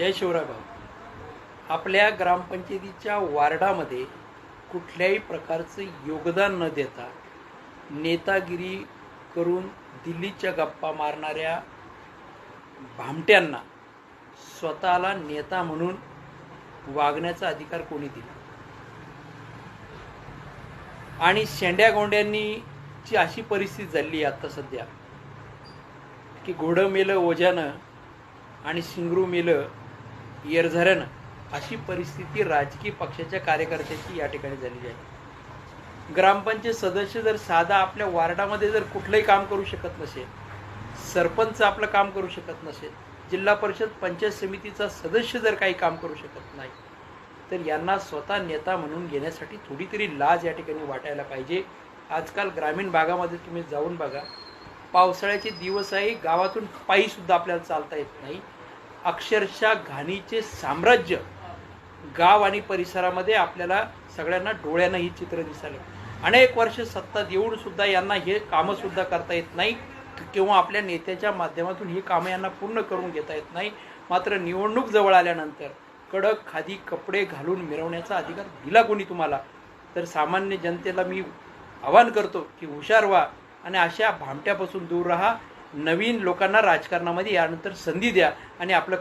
जय शिवराय भाऊ आपल्या ग्रामपंचायतीच्या वार्डामध्ये कुठल्याही प्रकारचं योगदान न देता नेतागिरी करून दिल्लीच्या गप्पा मारणाऱ्या भामट्यांना स्वतःला नेता म्हणून वागण्याचा अधिकार कोणी दिला? आणि शेंड्या गोंड्यांनी ची अशी परिस्थिती झाली आता सध्या की घोडं मेलं ओझ्यानं आणि शिंगरू मेलं येरझऱ्यानं अशी परिस्थिती राजकीय पक्षाच्या कार्यकर्त्याची या ठिकाणी झालेली आहे. ग्रामपंचायत सदस्य जर साधा आपल्या वार्डामध्ये जर कुठलंही काम करू शकत नसेल सरपंच आपलं काम करू शकत नसेल जिल्हा परिषद पंचायत समितीचा सदस्य जर काही काम करू शकत नाही तर यांना स्वतः नेता म्हणून घेण्यासाठी थोडी तरी लाज या ठिकाणी वाटायला पाहिजे. आजकाल ग्रामीण भागामध्ये तुम्ही जाऊन बघा पावसाळ्याचे दिवस आहे गावातून पायीसुद्धा आपल्याला चालता येत नाही. अक्षरशः घाणीचे साम्राज्य गाव आणि परिसरामध्ये आपल्याला सगळ्यांना डोळ्यांना ही चित्र दिसायला अनेक वर्ष सत्ता येऊन सुद्धा यांना हे कामं सुद्धा करता येत नाही. किंवा आपल्या नेत्याच्या माध्यमातून ही कामं यांना पूर्ण करून घेता येत नाही. मात्र निवडणूक जवळ आल्यानंतर कडक खादी कपडे घालून मिरवण्याचा अधिकार दिला कोणी तुम्हाला? तर सामान्य जनतेला मी आवाहन करतो की हुशार व्हा आणि अशा भामट्यापासून दूर राहा. नवीन लोकांना राजकारणामध्ये यानंतर संधी द्या आणि आपलं